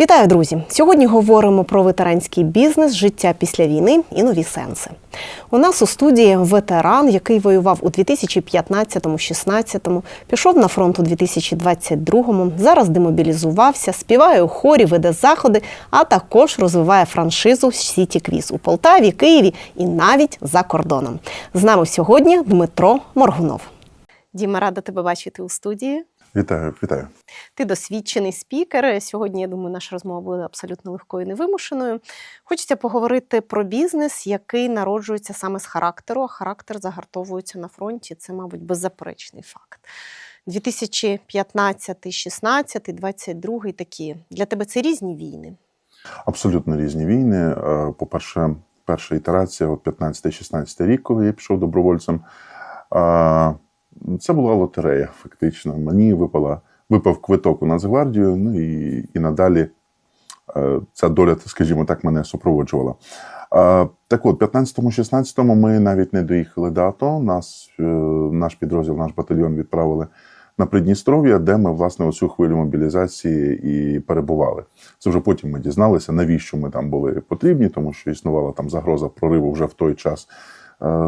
Вітаю, друзі! Сьогодні говоримо про ветеранський бізнес, життя після війни і нові сенси. У нас у студії ветеран, який воював у 2015-16, пішов на фронт у 2022-му, зараз демобілізувався, співає у хорі, веде заходи, а також розвиває франшизу Сіті Квіз у Полтаві, Києві і навіть за кордоном. З нами сьогодні Дмитро Моргунов. Діма, рада тебе бачити у студії. Вітаю, вітаю. Ти досвідчений спікер. Сьогодні, я думаю, наша розмова буде абсолютно легкою і невимушеною. Хочеться поговорити про бізнес, який народжується саме з характеру, а характер загартовується на фронті. Це, мабуть, беззаперечний факт. 2015, 16, 22 такі. Для тебе це різні війни. Абсолютно різні війни. Е, По-перше, перша ітерація, от 15-16 рік, коли я пішов добровольцем. Це була лотерея, фактично. Мені випала, випав квиток у Нацгвардію, ну і, і надалі е, ця доля, скажімо так, мене супроводжувала. Так от, 15-16 ми навіть не доїхали до АТО. Нас, е, наш підрозділ, наш батальйон відправили на Придністров'я, де ми, власне, оцю хвилю мобілізації і перебували. Це вже потім ми дізналися, навіщо ми там були потрібні, тому що існувала там загроза прориву вже в той час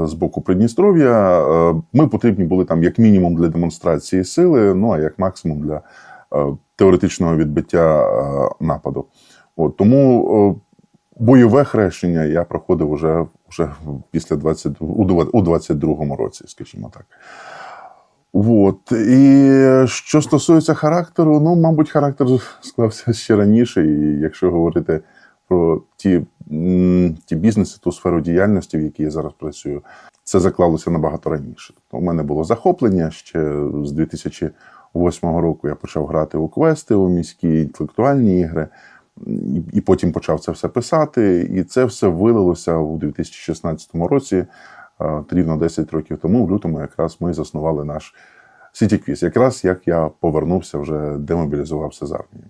з боку Придністров'я. Е, Ми потрібні були там як мінімум для демонстрації сили, ну а як максимум для е, теоретичного відбиття е, нападу. От, тому е, бойове хрещення я проходив уже, вже після 20, у у 22-му році, скажімо так. От. І що стосується характеру, ну, мабуть, характер склався ще раніше. І якщо говорити про ті, ті бізнеси, ту сферу діяльності, в якій я зараз працюю, це заклалося набагато раніше. У мене було захоплення ще з 2008 року. Я почав грати у квести, у міські інтелектуальні ігри, і, потім почав це все писати. І це все вилилося у 2016 році. Рівно 10 років тому, в лютому, якраз ми заснували наш Quiz. Якраз як я повернувся, вже демобілізувався з армії.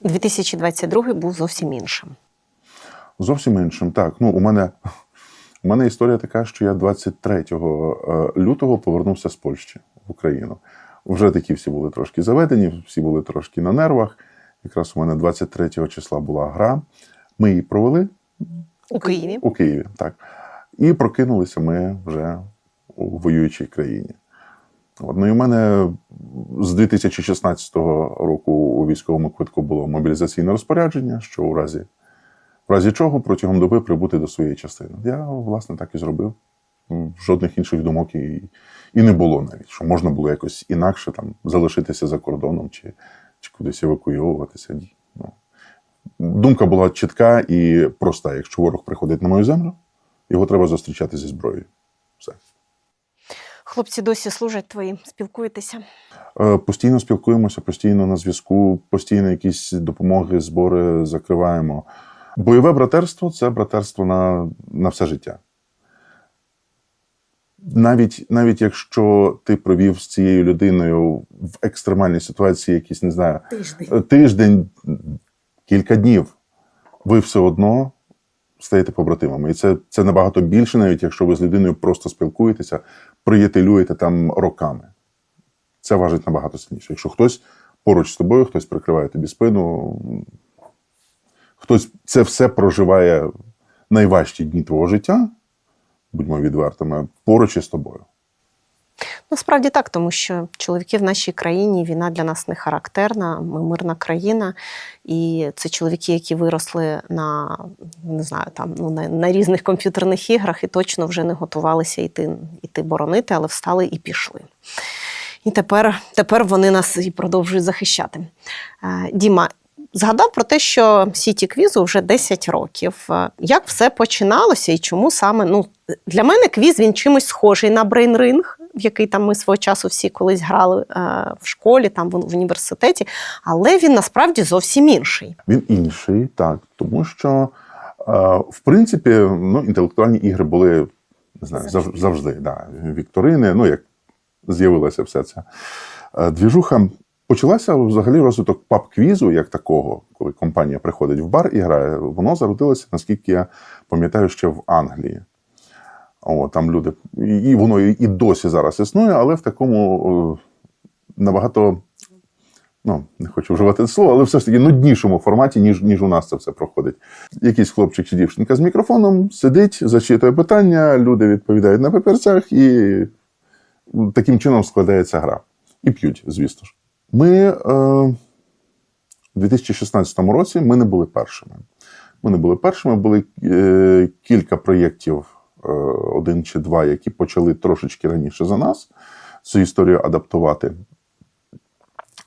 2022 був зовсім іншим. Зовсім іншим. Так, ну у мене, у мене історія така, що я 23 е, лютого повернувся з Польщі в Україну. Вже такі всі були трошки заведені, всі були трошки на нервах. Якраз у мене 23 числа була гра. Ми її провели У Києві. у Києві, так. І прокинулися ми вже у воюючій країні. От, ну і в мене з 2016 року у військовому квитку було мобілізаційне розпорядження, що у разі, в разі чого протягом доби прибути до своєї частини. Я, власне, так і зробив. Жодних інших думок і, і не було навіть, що можна було якось інакше там залишитися за кордоном чи, чи кудись евакуйовуватися. Ну, думка була чітка і проста. Якщо ворог приходить на мою землю, його треба зустрічати зі зброєю. Все. Хлопці досі служать твої, спілкуєтеся. Е, Постійно спілкуємося, постійно на зв'язку, постійно якісь допомоги, збори закриваємо. Бойове братерство це братерство на, на все життя. Навіть, навіть якщо ти провів з цією людиною в екстремальній ситуації якісь, не знаю, Тиждень. тиждень, кілька днів, ви все одно стаєте побратимами. І це, це набагато більше, навіть якщо ви з людиною просто спілкуєтеся, приятелюєте там роками. Це важить набагато сильніше. Якщо хтось поруч з тобою, хтось прикриває тобі спину, хтось це все проживає найважчі дні твого життя, будьмо відвертими, поруч із тобою. Насправді так, тому що чоловіки в нашій країні війна для нас не характерна. Ми мирна країна, і це чоловіки, які виросли на не знаю, там ну на, на різних комп'ютерних іграх і точно вже не готувалися йти, йти боронити, але встали і пішли. І тепер, тепер вони нас і продовжують захищати. Е, Діма, згадав про те, що Сіті Квізу вже 10 років. Е, Як все починалося і чому саме? Ну, для мене квіз він чимось схожий на брейнринг, в який там ми свого часу всі колись грали е, в школі, там в, в університеті, але він насправді зовсім інший. Він інший, так, тому що, е, в принципі, ну, інтелектуальні ігри були не знаю, завжди, завжди да, вікторини, ну як з'явилася вся ця е, двіжуха. Почалася взагалі розвиток паб-квізу як такого, коли компанія приходить в бар і грає. Воно зародилося, наскільки я пам'ятаю, ще в Англії. О, там люди, і воно і досі зараз існує, але в такому набагато ну, не хочу вживати це слово, але все ж таки нуднішому форматі, ніж, ніж у нас це все проходить. Якийсь хлопчик чи дівчинка з мікрофоном сидить, зачитує питання, люди відповідають на папірцях, і таким чином складається гра. І п'ють, звісно ж. Ми е, у 2016 році ми не були першими. Ми не були першими, були е, кілька проєктів, е, один чи два, які почали трошечки раніше за нас цю історію адаптувати.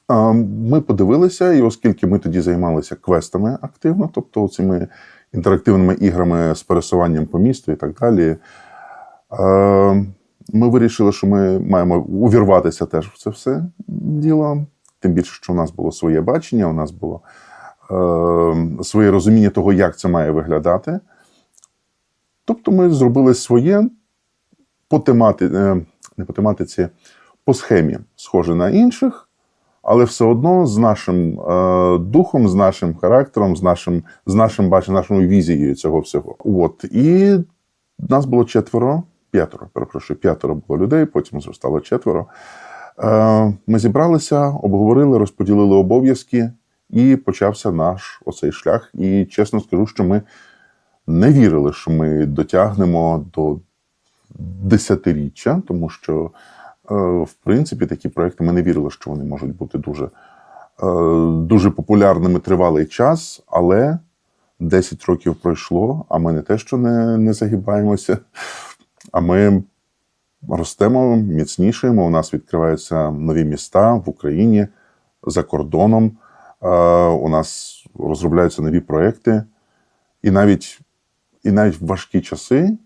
А, Ми подивилися, і оскільки ми тоді займалися квестами активно, тобто цими інтерактивними іграми з пересуванням по місту і так далі, е, ми вирішили, що ми маємо увірватися теж в це все діло. Тим більше, що у нас було своє бачення, у нас було е, своє розуміння того, як це має виглядати. Тобто ми зробили своє по темати, е, не по тематиці, по схемі, схоже на інших, але все одно з нашим е, духом, з нашим характером, з нашим, з нашим баченням, нашою візією цього всього. От. І нас було четверо, п'ятеро, перепрошую, п'ятеро було людей, потім зростало четверо. Е, Ми зібралися, обговорили, розподілили обов'язки, і почався наш оцей шлях. І чесно скажу, що ми не вірили, що ми дотягнемо до десятиріччя, тому що, е, в принципі, такі проекти ми не вірили, що вони можуть бути дуже, е, дуже популярними тривалий час, але 10 років пройшло, а ми не те, що не, не загибаємося, а ми ростемо, міцнішаємо. У нас відкриваються нові міста в Україні за кордоном. Е, У нас розробляються нові проекти, і навіть, і навіть в важкі часи,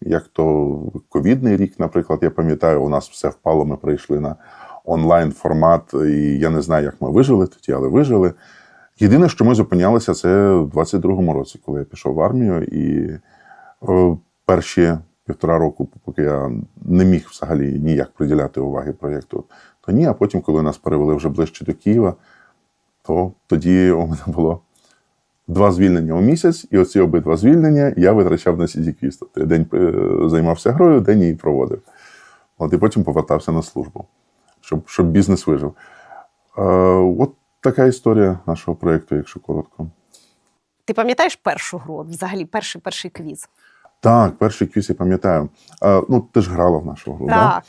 як то ковідний рік, наприклад, я пам'ятаю, у нас все впало. Ми прийшли на онлайн формат, і я не знаю, як ми вижили тоді, але вижили. Єдине, що ми зупинялися, це в 22-му році, коли я пішов в армію, і перші півтора року, поки я не міг взагалі ніяк приділяти уваги проєкту, то ні. А потім, коли нас перевели вже ближче до Києва, то тоді у мене було два звільнення у місяць, і оці обидва звільнення я витрачав на CD Quiz. Тобто день е, займався грою, день її проводив. От і потім повертався на службу, щоб, щоб бізнес вижив. Е, от така історія нашого проєкту, якщо коротко. Ти пам'ятаєш першу гру, взагалі перший перший квіз? Так, перший квіз я пам'ятаю. Е, ну, ти ж грала в нашу гру, Так.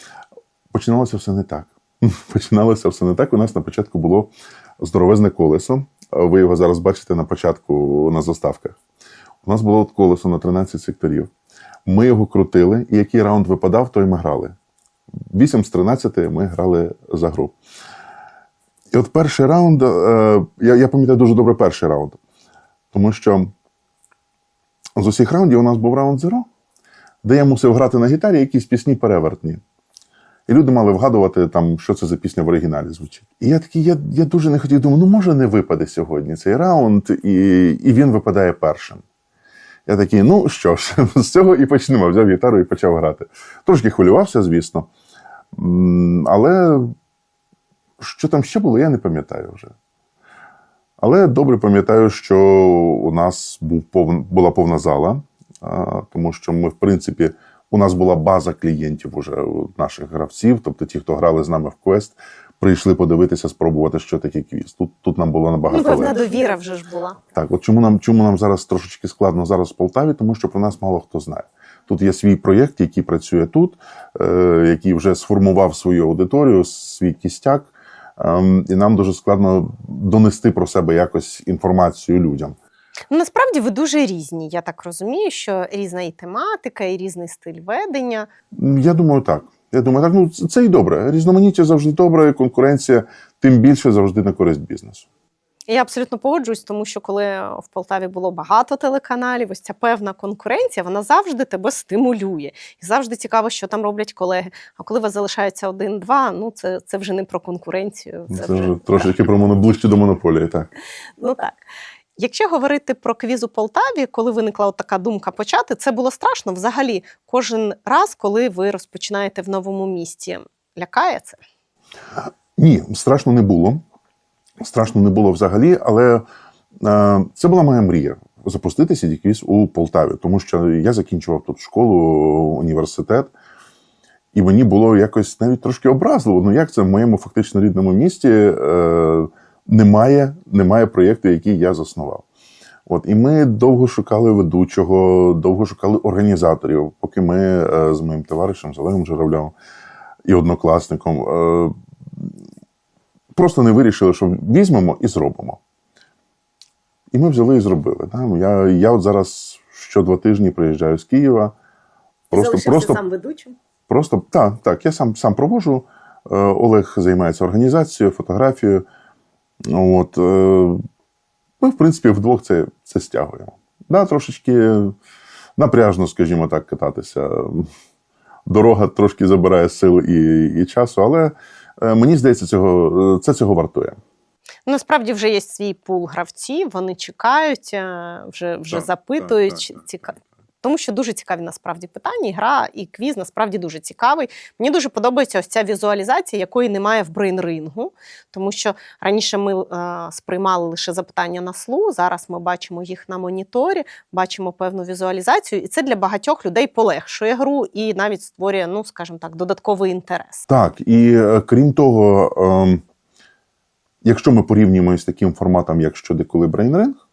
Починалося все не так. Починалося все не так. У нас на початку було здоровезне колесо. Ви його зараз бачите на початку на заставках. У нас було колесо на 13 секторів. Ми його крутили, і який раунд випадав, той ми грали. 8 з 13 ми грали за гру. І от перший раунд, е, я, я пам'ятаю дуже добре перший раунд, тому що з усіх раундів у нас був раунд зеро, де я мусив грати на гітарі якісь пісні перевертні. І люди мали вгадувати, там, що це за пісня в оригіналі звучить. І я такий, я, я дуже не хотів, думаю, ну може не випаде сьогодні цей раунд, і, і він випадає першим. Я такий, ну що ж, з цього і почнемо. Взяв гітару і почав грати. Трошки хвилювався, звісно. Але що там ще було, я не пам'ятаю вже. Але добре пам'ятаю, що у нас був повн, була повна зала, тому що ми, в принципі, у нас була база клієнтів уже наших гравців, тобто ті, хто грали з нами в квест, прийшли подивитися, спробувати, що таке квіз. Тут, тут нам було Ну, набагато певна легше. довіра вже ж була. Так, от чому нам, чому нам зараз трошечки складно зараз в Полтаві, тому що про нас мало хто знає. Тут є свій проєкт, який працює тут, е, який вже сформував свою аудиторію, свій кістяк, і нам дуже складно донести про себе якось інформацію людям. Ну, насправді ви дуже різні. Я так розумію, що різна і тематика, і різний стиль ведення. Я думаю, так. Я думаю, так, ну це- це і добре. Різноманіття завжди добре, конкуренція тим більше завжди на користь бізнесу. Я абсолютно погоджуюсь, тому що коли в Полтаві було багато телеканалів, ось ця певна конкуренція, вона завжди тебе стимулює. І завжди цікаво, що там роблять колеги. А коли у вас залишається один-два, ну це, це вже не про конкуренцію. Це вже трошечки про моно ближче до монополії. Так. Ну так. Якщо говорити про квіз у Полтаві, коли виникла от така думка почати, це було страшно взагалі кожен раз, коли ви розпочинаєте в новому місті. Лякає це? Ні, страшно не було. Страшно не було взагалі, але е, це була моя мрія запустити CD-квіз у Полтаві, тому що я закінчував тут школу, університет, і мені було якось навіть трошки образливо. Ну як це в моєму фактично рідному місті е, немає, немає проєкту, який я заснував. От, і ми довго шукали ведучого, довго шукали організаторів, поки ми е, з моїм товаришем, з Олегом Журавлем і однокласником е, просто не вирішили, що візьмемо і зробимо. І ми взяли і зробили. Я, я от зараз що два тижні приїжджаю з Києва. Просто, просто, ведучим. Просто так, так, я сам сам провожу. Е, Олег займається організацією, фотографією. От, е, ми, в принципі, вдвох це, це стягуємо. Да, трошечки напряжно, скажімо так, кататися. Дорога трошки забирає сил і, і часу, але мені здається, цього, це цього вартує. Насправді вже є свій пул гравців, вони чекають, е, вже, вже Так, запитують. так, так, ціка- Тому що дуже цікаві насправді питання, гра, і квіз насправді дуже цікавий. Мені дуже подобається ось ця візуалізація, якої немає в брейнрингу, тому що раніше ми е, сприймали лише запитання на слух, зараз ми бачимо їх на моніторі, бачимо певну візуалізацію, і це для багатьох людей полегшує гру і навіть створює, ну скажімо так, додатковий інтерес. Так, і е, крім того, ем, якщо ми порівнюємо з таким форматом, як щодо коли брейнринг,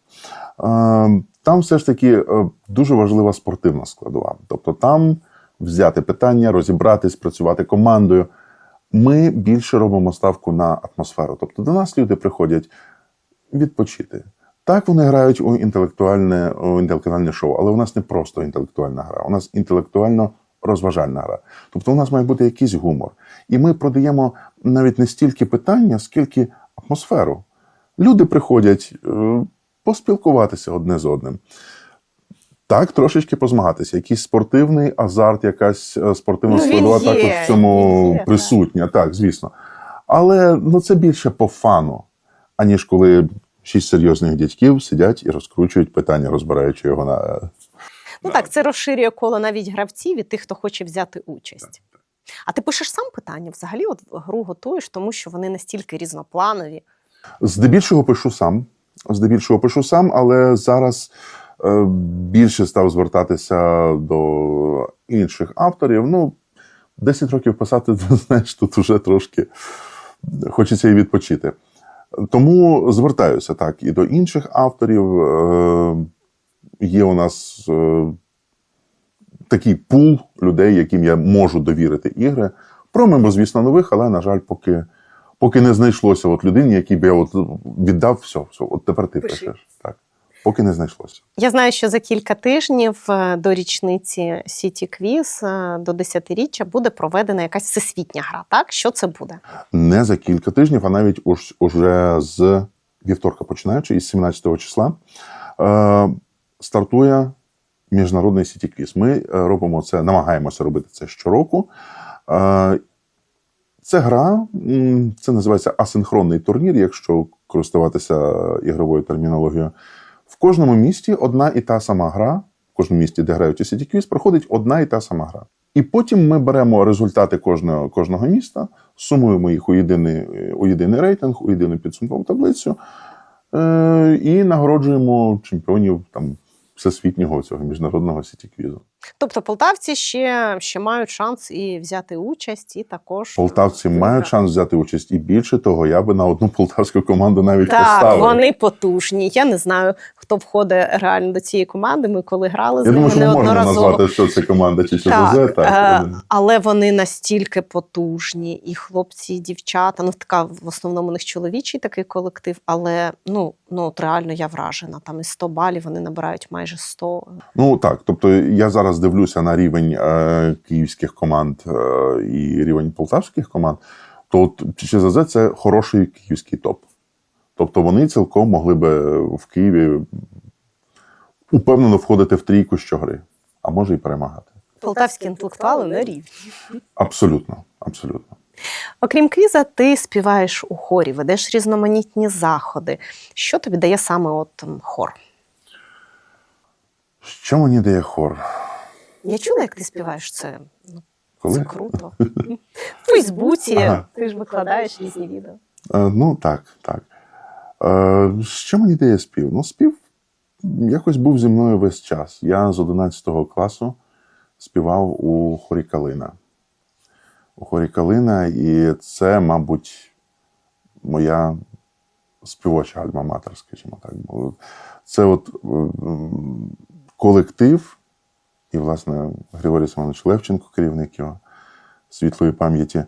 ем, там все ж таки е, дуже важлива спортивна складова. Тобто там взяти питання, розібратись, працювати командою. Ми більше робимо ставку на атмосферу. Тобто до нас люди приходять відпочити. Так, вони грають у інтелектуальне, у інтелектуальне шоу, але у нас не просто інтелектуальна гра, у нас інтелектуально розважальна гра. Тобто у нас має бути якийсь гумор. І ми продаємо навіть не стільки питання, скільки атмосферу. Люди приходять е, поспілкуватися одне з одним. Так, трошечки позмагатися. Якийсь спортивний азарт, якась е, спортивна Ну, складова є, також в цьому є, так. присутня, так, звісно. Але ну, це більше по фану, аніж коли шість серйозних дядьків сидять і розкручують питання, розбираючи його на. Ну так, це розширює коло навіть гравців і тих, хто хоче взяти участь. А ти пишеш сам питання? Взагалі, от гру готуєш, тому що вони настільки різнопланові. Здебільшого пишу сам. Здебільшого пишу сам, але зараз е, більше став звертатися до інших авторів. Ну, 10 років писати, знаєш, тут вже трошки хочеться і відпочити. Тому звертаюся так і до інших авторів. Е, є у нас е, такий пул людей, яким я можу довірити ігри. Промимо, звісно, нових, але, на жаль, поки, поки не знайшлося от людині, якій би я от віддав все, все, от тепер ти Пиши. пишеш. Так. Поки не знайшлося. Я знаю, що за кілька тижнів е, до річниці City Quiz, е, до 10-річчя, буде проведена якась всесвітня гра. Так, що це буде? Не за кілька тижнів, а навіть уж, уже з вівторка, починаючи із 17 числа, е, стартує міжнародний City Quiz. Ми е, робимо це, намагаємося робити це щороку. Е, це гра, це називається асинхронний турнір, якщо користуватися ігровою термінологією. В кожному місті одна і та сама гра, в кожному місті, де грають у City Quiz, проходить одна і та сама гра. І потім ми беремо результати кожного, кожного міста, сумуємо їх у єдиний, у єдиний рейтинг, у єдину підсумкову таблицю е, і нагороджуємо чемпіонів там, всесвітнього цього міжнародного Quiz. Тобто полтавці ще, ще мають шанс і взяти участь, і також Полтавці е, мають виграти. шанс взяти участь, і більше того, я би на одну полтавську команду навіть Так, поставив. вони потужні. Я не знаю, хто входить реально до цієї команди. Ми коли грали з ними неодноразово. назвати, що це команда чи що Так, ЗЗ. Так, е, але вони настільки потужні, і хлопці, і дівчата. Ну, така в основному у них чоловічий такий колектив, але ну, ну от реально я вражена. Там із 100 балів вони набирають майже 100. Ну так, тобто я зараз дивлюся на рівень е, київських команд е, і рівень полтавських команд, то от ЧЗЗ це хороший київський топ. Тобто вони цілком могли би в Києві упевнено входити в трійку щогри, а може і перемагати. Полтавські інтелектуали на рівні. Абсолютно, абсолютно. Окрім квіза, ти співаєш у хорі, ведеш різноманітні заходи. Що тобі дає саме от хор? Що мені дає хор? Я чула, як ти співаєш це. Ну, Коли? Це круто. В Фейсбуці Ага. ти ж викладаєш різні відео. Е, ну так, так. Е, що мені дає спів? Ну, спів якось був зі мною весь час. Я з 11 класу співав у хорі Калина. У хорі Калина, і це, мабуть, моя співоча альма-матер, скажімо так. Це от е, колектив, і, власне, Григорій Семенович Левченко, керівник його світлої пам'яті.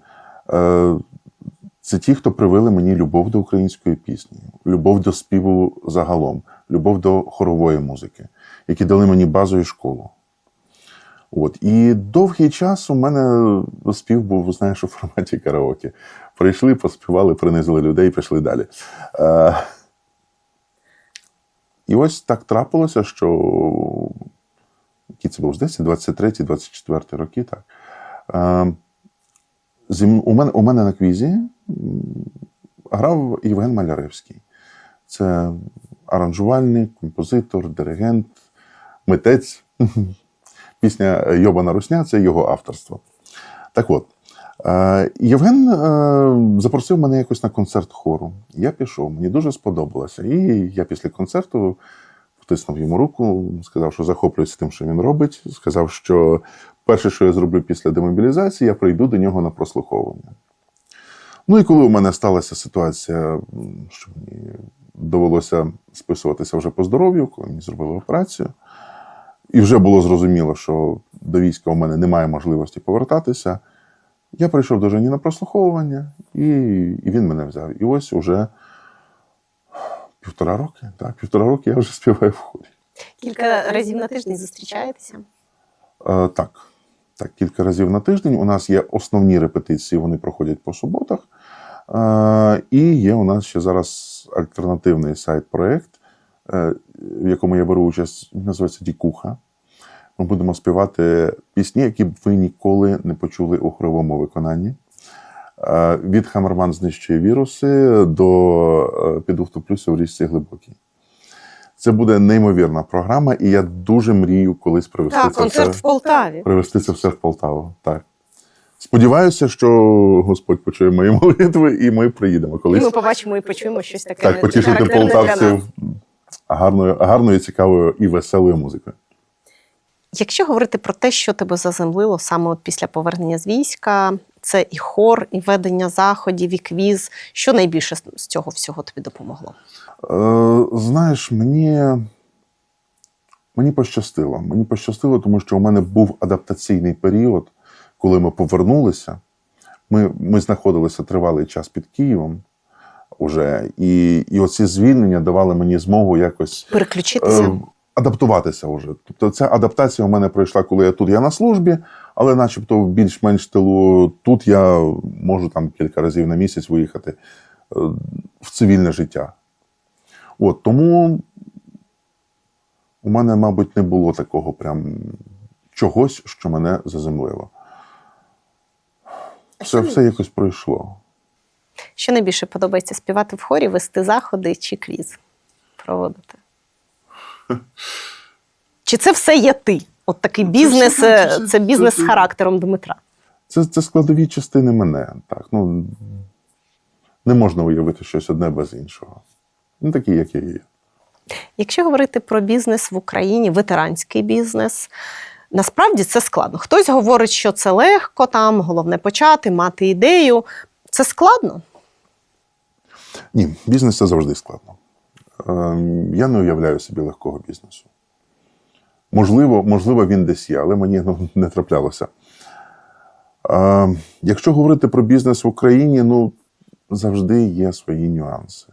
Це ті, хто привели мені любов до української пісні, любов до співу загалом, любов до хорової музики, які дали мені базу і школу. От. І довгий час у мене спів був, знаєш, у форматі караоке. Прийшли, поспівали, принизили людей і пішли далі. Е, і ось так трапилося, що який це був, здається, 23-24 роки, так. Е, у, мене, у мене на квізі грав Євген Маляревський. Це аранжувальник, композитор, диригент, митець. Пісня Йобана Русня це його авторство. Так от, е, Євген е, запросив мене якось на концерт хору. Я пішов, мені дуже сподобалося. І я після концерту втиснув йому руку, сказав, що захоплююся тим, що він робить. Сказав, що перше, що я зроблю після демобілізації, я прийду до нього на прослуховування. Ну і коли у мене сталася ситуація, що мені довелося списуватися вже по здоров'ю, коли мені зробили операцію, і вже було зрозуміло, що до війська у мене немає можливості повертатися. Я прийшов до Жені на прослуховування, і, і він мене взяв. І ось уже півтора роки, так, півтора роки я вже співаю в хорі. Кілька разів на тиждень зустрічаєтеся. Е, так, так, кілька разів на тиждень. У нас є основні репетиції, вони проходять по суботах. І є у нас ще зараз альтернативний сайт-проєкт, е, в якому я беру участь, називається Дікуха. Ми будемо співати пісні, які б ви ніколи не почули у хоровому виконанні. Від Хамерман знищує віруси до е, Піду втоплюся в річці глибокій. Це буде неймовірна програма, і я дуже мрію колись привести Так, це концерт все в Полтаві. привезти це все в Полтаву. Так. Сподіваюся, що Господь почує мої молитви, і ми приїдемо І ми побачимо і почуємо щось таке. Так, потішити полтавців гарною, гарною, цікавою і веселою музикою. Якщо говорити про те, що тебе заземлило саме от після повернення з війська, це і хор, і ведення заходів, і квіз. Що найбільше з- цього всього тобі допомогло? Е, знаєш, мені, мені пощастило. Мені пощастило, тому що у мене був адаптаційний період, коли ми повернулися. Ми, ми знаходилися тривалий час під Києвом уже, і, і оці звільнення давали мені змогу якось Переключитися. е, адаптуватися вже. Тобто, ця адаптація у мене пройшла, коли я тут я на службі, але начебто в більш-менш тилу тут я можу там кілька разів на місяць виїхати е, в цивільне життя. От тому у мене, мабуть, не було такого прям чогось, що мене заземлило. Все, все якось пройшло. Що найбільше подобається співати в хорі, вести заходи чи квіз проводити? Чи це все є ти? От такий бізнес, все- е, це- це бізнес це- з характером Дмитра. Це, це складові частини мене. Так, ну, не можна уявити щось одне без іншого. Ну, такий, як я є. Якщо говорити про бізнес в Україні, ветеранський бізнес, насправді це складно. Хтось говорить, що це легко, там головне почати, мати ідею. Це складно. Ні, бізнес це завжди складно. Ем, я не уявляю собі легкого бізнесу. Можливо, можливо, він десь є, але мені ну, не траплялося. Ем, якщо говорити про бізнес в Україні, ну завжди є свої нюанси.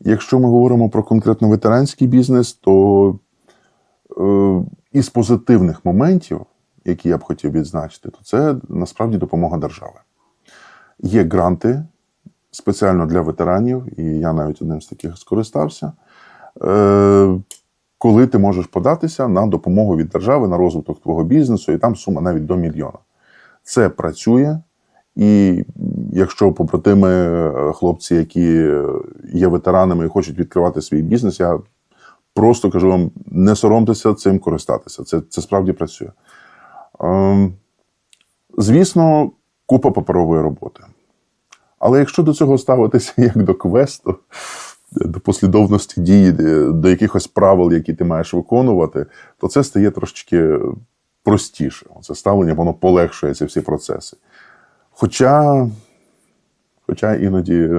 Якщо ми говоримо про конкретно ветеранський бізнес, то е, із позитивних моментів, які я б хотів відзначити, то це насправді допомога держави. Є гранти спеціально для ветеранів, і я навіть одним з таких скористався. Е, коли ти можеш податися на допомогу від держави на розвиток твого бізнесу, і там сума навіть до мільйона. Це працює, і якщо побратими, е, хлопці, які є ветеранами і хочуть відкривати свій бізнес, я просто кажу вам: не соромтеся цим користатися. Це, це справді працює. Ем, звісно, купа паперової роботи. Але якщо до цього ставитися як до квесту, до послідовності дії, до якихось правил, які ти маєш виконувати, то це стає трошечки простіше. Це ставлення, воно полегшує ці всі процеси. Хоча, хоча іноді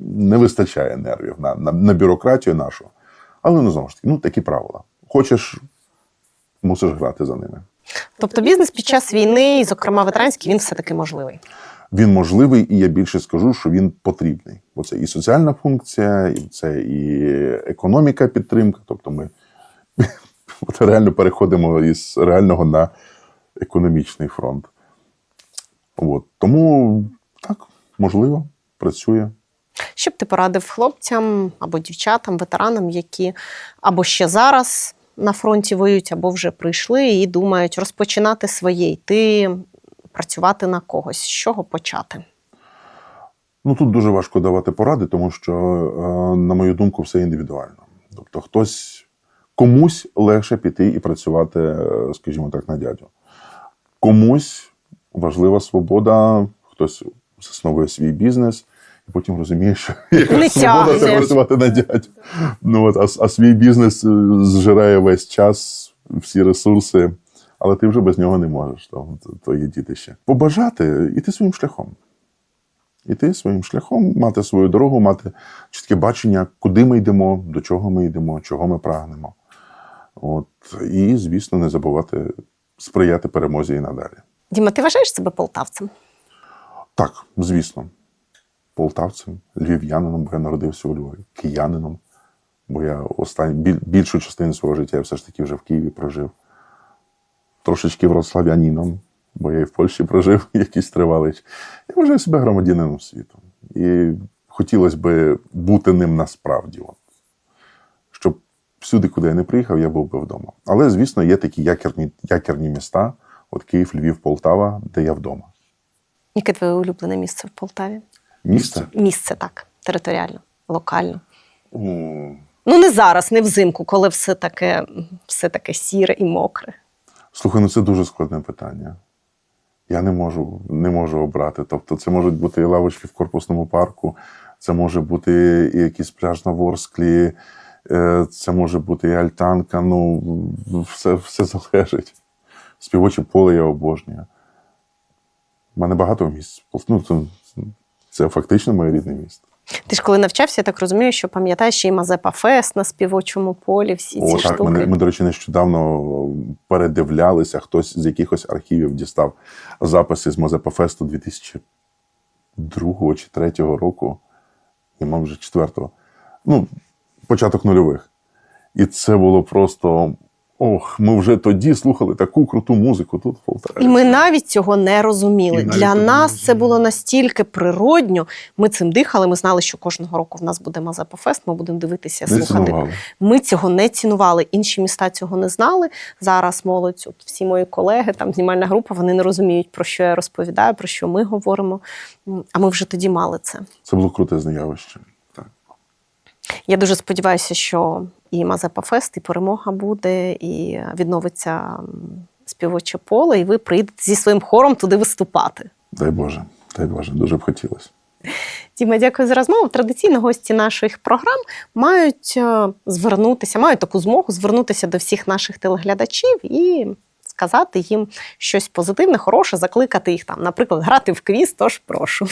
не вистачає нервів на, на, на бюрократію нашу. Але ну знову ж таки, ну такі правила. Хочеш, мусиш грати за ними. Тобто бізнес під час війни, і, зокрема ветеранський, він все-таки можливий. Він можливий, і я більше скажу, що він потрібний. Бо це і соціальна функція, і це і економіка підтримка. Тобто ми от реально переходимо із реального на економічний фронт. От. Тому так, можливо, працює. Що б ти порадив хлопцям або дівчатам, ветеранам, які або ще зараз на фронті воюють, або вже прийшли і думають розпочинати своє, йти працювати на когось. З чого почати? Ну тут дуже важко давати поради, тому що, е, на мою думку, все індивідуально. Тобто, хтось комусь легше піти і працювати, е, скажімо так, на дядю. Комусь важлива свобода, хтось засновує свій бізнес, і потім розуміє, що яка свобода це працювати на дядю. Ну, от, а, а свій бізнес е, зжирає весь час, всі ресурси, але ти вже без нього не можеш. То, твоє дітище. Побажати іти своїм шляхом іти своїм шляхом, мати свою дорогу, мати чітке бачення, куди ми йдемо, до чого ми йдемо, чого ми прагнемо. От, і, звісно, не забувати сприяти перемозі і надалі. Діма, ти вважаєш себе полтавцем? Так, звісно, полтавцем, львів'янином, бо я народився у Львові, киянином, бо я останню, більшу частину свого життя я все ж таки вже в Києві прожив. Трошечки вроцлав'янином, бо я і в Польщі прожив якийсь тривалий. Я вважаю себе громадянином світу. І хотілося би бути ним насправді. От. Щоб всюди, куди я не приїхав, я був би вдома. Але, звісно, є такі якірні, якірні міста, от Київ, Львів, Полтава, де я вдома. Яке твоє улюблене місце в Полтаві? Місце? Місце так, територіально, локально. М, Ну не зараз, не взимку, коли все таке, все таке сіре і мокре. Слухай, ну це дуже складне питання. Я не можу, не можу обрати. Тобто, це можуть бути і лавочки в корпусному парку, це може бути і якийсь пляж на Ворсклі, е, це може бути і альтанка. Ну, все, все залежить. Співоче поле я обожнюю. У мене багато місць. Ну, це, це фактично моє рідне місто. Ти ж коли навчався, я так розумію, що пам'ятаєш ще й Мазепа Фест на співочому полі, всі ці О, так, штуки. ми, ми, до речі, нещодавно передивлялися, хтось з якихось архівів дістав записи з Мазепафесту 2002 чи 2003 року, і мав вже четвертого. Ну, початок нульових. І це було просто. Ох, ми вже тоді слухали таку круту музику тут в Полтаві. І ми навіть цього не розуміли. І Для нас це було настільки природньо. Ми цим дихали. Ми знали, що кожного року в нас буде Мазепа Фест. Ми будемо дивитися, не слухати. цінували. Ми цього не цінували. Інші міста цього не знали. Зараз молодь, от всі мої колеги, там знімальна група, вони не розуміють, про що я розповідаю, про що ми говоримо. А ми вже тоді мали це. Це було крутезне явище. Я дуже сподіваюся, що і Мазепа Фест, і перемога буде, і відновиться співоче поле, і ви приїдете зі своїм хором туди виступати. Дай Боже, дай Боже, дуже б хотілося. Діма, дякую за розмову. Традиційно гості наших програм мають е, звернутися, мають таку змогу звернутися до всіх наших телеглядачів і сказати їм щось позитивне, хороше, закликати їх там, наприклад, грати в квіз. Тож прошу.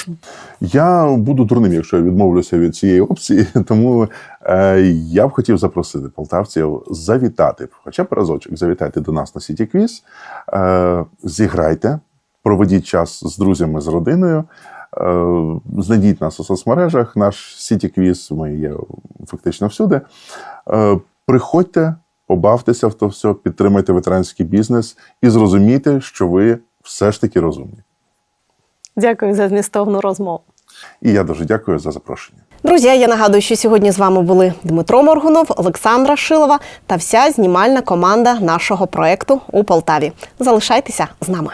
Я буду дурним, якщо я відмовлюся від цієї опції. Тому е, я б хотів запросити полтавців завітати, хоча б разочок, завітайте до нас на Сіті Квіз, е, зіграйте, проведіть час з друзями, з родиною. Е, знайдіть нас у соцмережах, наш Сіті Квіз, ми є фактично всюди. Е, приходьте, побавтеся в то все, підтримайте ветеранський бізнес і зрозумійте, що ви все ж таки розумні. Дякую за змістовну розмову. І я дуже дякую за запрошення. Друзі, я нагадую, що сьогодні з вами були Дмитро Моргунов, Олександра Шилова та вся знімальна команда нашого проекту у Полтаві. Залишайтеся з нами.